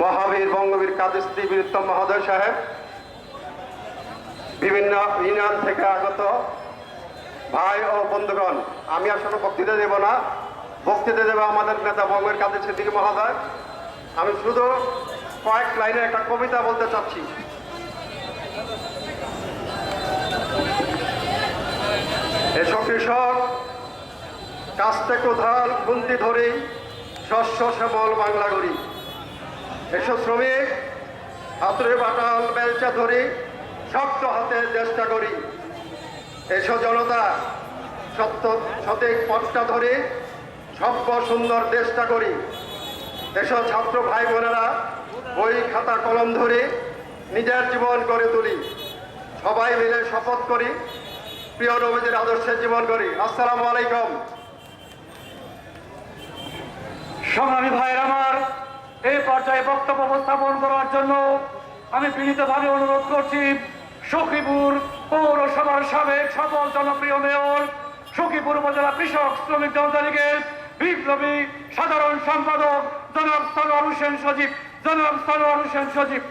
মহাবীর বঙ্গবীর কাদের শ্রী বীরুত্তম মহোদয় সাহেব, বিভিন্ন ইউনিয়ন থেকে আগত ভাই ও বন্ধুগণ, আমি আসলে বক্তৃতা দেব না। বক্তৃতা দেব আমাদের নেতা বঙ্গের কাদের সিদ্দিকী মহোদয়। আমি শুধু কয়েক লাইনের একটা কবিতা বলতে চাচ্ছি। এসব কৃষক, কাস্তে কোথাল খুন্তি ধরে, শস্য শ্যামল বাংলা এসব শ্রমিক হাতুড়ে বাটাল বেলচা ধরি, শক্ত হাতে চেষ্টা করি। এসব জনতা সত্য সঠিক পথটা ধরে, সভ্য সুন্দর দেশটা করি। এসব ছাত্র ভাই বোনেরা বই, খাতা, কলম ধরে, নিজের জীবন গড়ে তুলি। সবাই মিলে শপথ করি, প্রিয় নবীদের আদর্শে জীবন করি আসসালামু আলাইকুম। সংগ্রামী ভাইয়ের আমার এই পর্যায়ে বক্তব্য উপস্থাপন করার জন্য আমি বিনীতভাবে অনুরোধ করছি, সখীপুর পৌরসভার সাবেক সফল জনপ্রিয় মেয়র, সখীপুর উপজেলা কৃষক শ্রমিক জনতা লীগের বিপ্লবী সাধারণ সম্পাদক জনাব সনোয়ার হোসেন সজীব, জনাব সনোয়ার হোসেন সজীব।